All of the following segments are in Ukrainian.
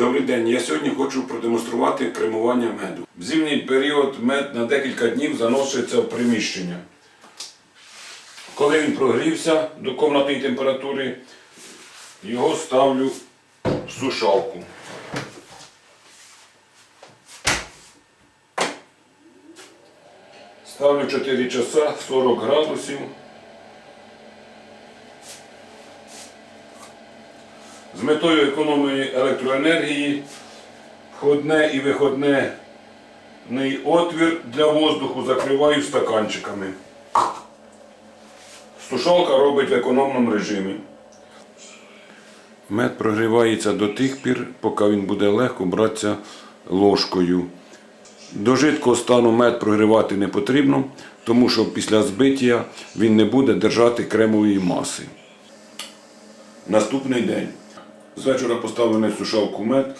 Добрий день. Я сьогодні хочу продемонструвати кремування меду. В зимній період мед на декілька днів заноситься в приміщення. Коли він прогрівся до комнатної температури, його ставлю в сушалку. Ставлю 4 часа 40 градусів. З метою економії електроенергії входне і виходне отвір для воздуху закриваю стаканчиками. Сушалка робить в економному режимі. Мед прогрівається до тих пір, поки він буде легко братися ложкою. До жидкого стану мед прогрівати не потрібно, тому що після збиття він не буде держати кремової маси. Наступний день. З вечора поставлений в сушалку мед.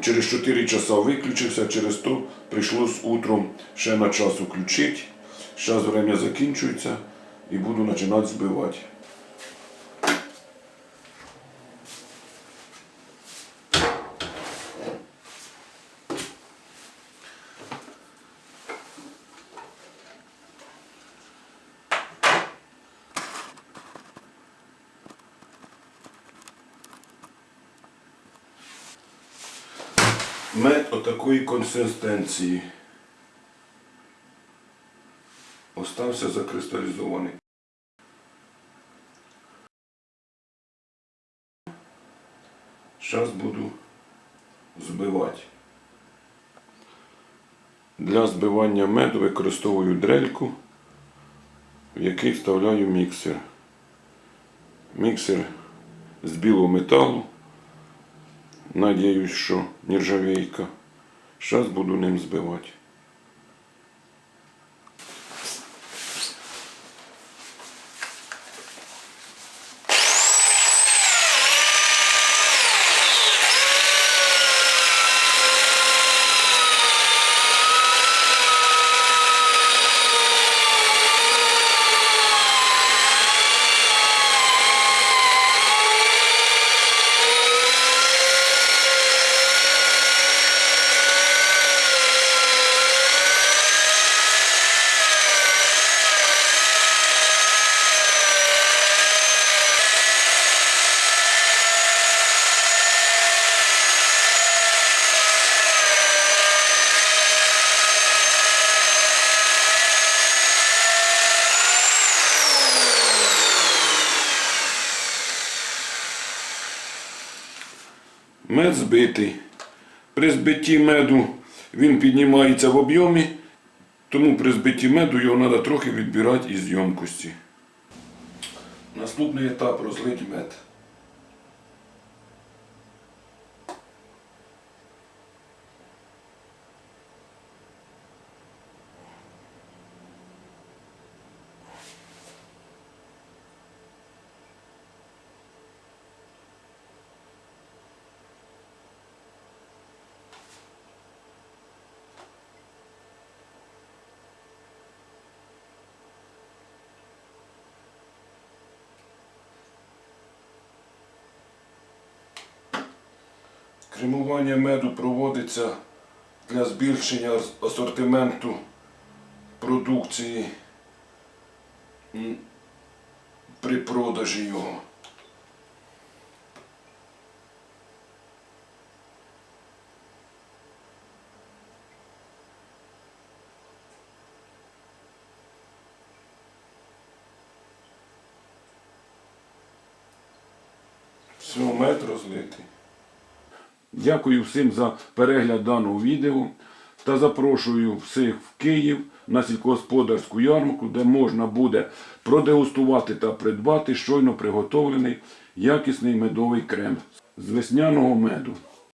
Через 4 часа виключився, через то прийшлось утром ще на час включити. Зараз время закінчується і буду починати збивати. Мед отакої консистенції. Остався закристалізований. Зараз буду збивати. Для збивання меду використовую дрельку, в який вставляю міксер. Міксер з білого металу. Надіюсь, що нержавійка. Зараз буду ним збивати. Мед збитий. При збитті меду він піднімається в об'ємі, тому при збитті меду його треба трохи відбирати із ємкості. Наступний етап розлить мед. Кремування меду проводиться для збільшення асортименту продукції при продажі його. Все, мед розлитий. Дякую всім за перегляд даного відео та запрошую всіх в Київ на сільськогосподарську ярмарку, де можна буде продегустувати та придбати щойно приготовлений якісний медовий крем з весняного меду.